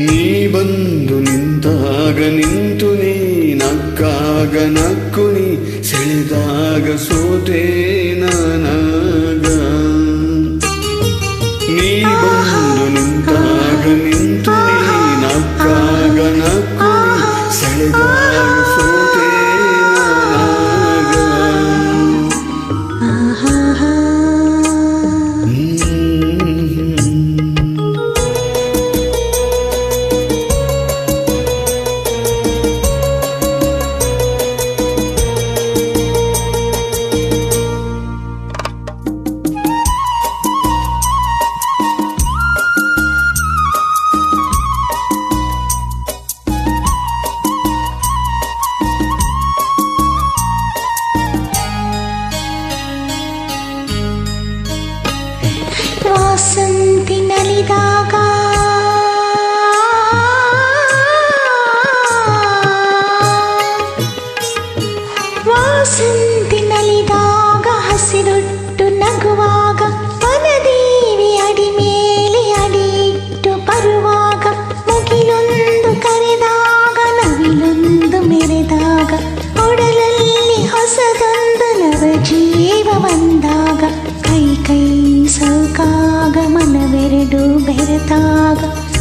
ನೀ ಬಂದು ನಿಂತಾಗ ನಿಂತು ನೀ ನಕ್ಕಾಗ ನಕ್ಕು ನೀ ಸೆಳೆದಾಗ ಸೋತೆ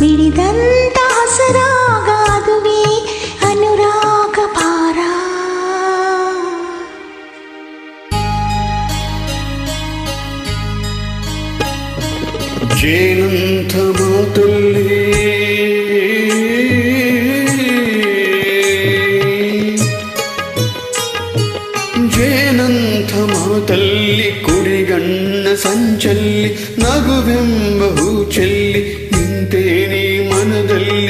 ಬಿಡಿದಂತ ಹಸರಾಗ ಅದುವೇ ಅನುರಾಗ ಭಾರ ಜೇನಂಥ ಮಾತಲ್ಲಿ ಜೇನಂಥ ಮಾತಲ್ಲಿ ಕುರಿಗಣ್ಣ ಸಂಚಲ್ಲಿ ನಗುವೆಂಬ ಹೂಚೆಲ್ಲಿ ನಿಂತೇನೆ ಮನದಲ್ಲಿ,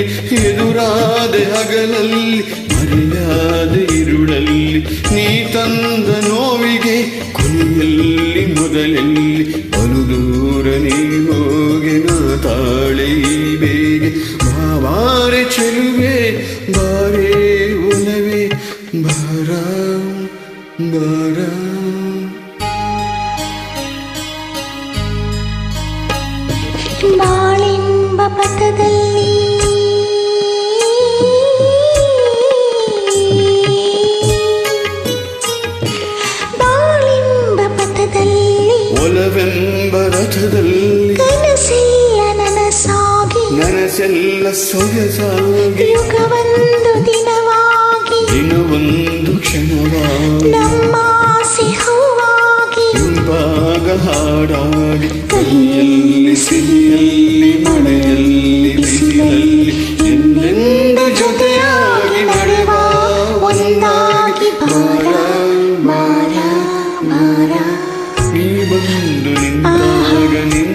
ಎದುರಾದ ಹಗಲಲ್ಲಿ, ಮರೆಯಾದ ಇರುಳಲ್ಲಿ ನೀ ತಂದ ನೋವಿಗೆ ಕೊನೆಯಲ್ಲಿ ಮೊದಲಲ್ಲಿ, ಬಲು ದೂರ ನೀ ಹೋಗಿ ನಾ ತಾಳೆ ಬೇಗೆ. ಬಾವಾರೆ ಚೆಲುವೆ, ಬಾರೇ ಒಲವೆ ಬಾರ ಬಾರ. ಒಲವೆಂಬ ರಥದಲ್ಲಿ ಕನಸಿಲ್ಲ ನನಸಾಗಿ ನನಸೆಲ್ಲ ಸೊಗಸಾಗಿ ಯುಗವೊಂದು ದಿನವಾಗಿ ದಿನವೊಂದು ಕ್ಷಣವಾಗಿ ನಮ್ಮ ಆಸೆ ಹೂವಾಗಿ ಹಿಂಬಾಗ ಹಾಡಾಡಿ ಕಹಿಯಲ್ಲಿ ಸಿಹಿಯಲ್ಲಿ ಮಳೆಯಲ್ಲಿ ಬಿಸಿಲಲ್ಲಿ ಎಂದೆಂದು ಜೊತೆಯಾಗಿ ನಡೆವ ಒಂದಾಗಿ ಬಾರ ಮಾರ ಮಾರ ನೀ ಬಂದು 一个你。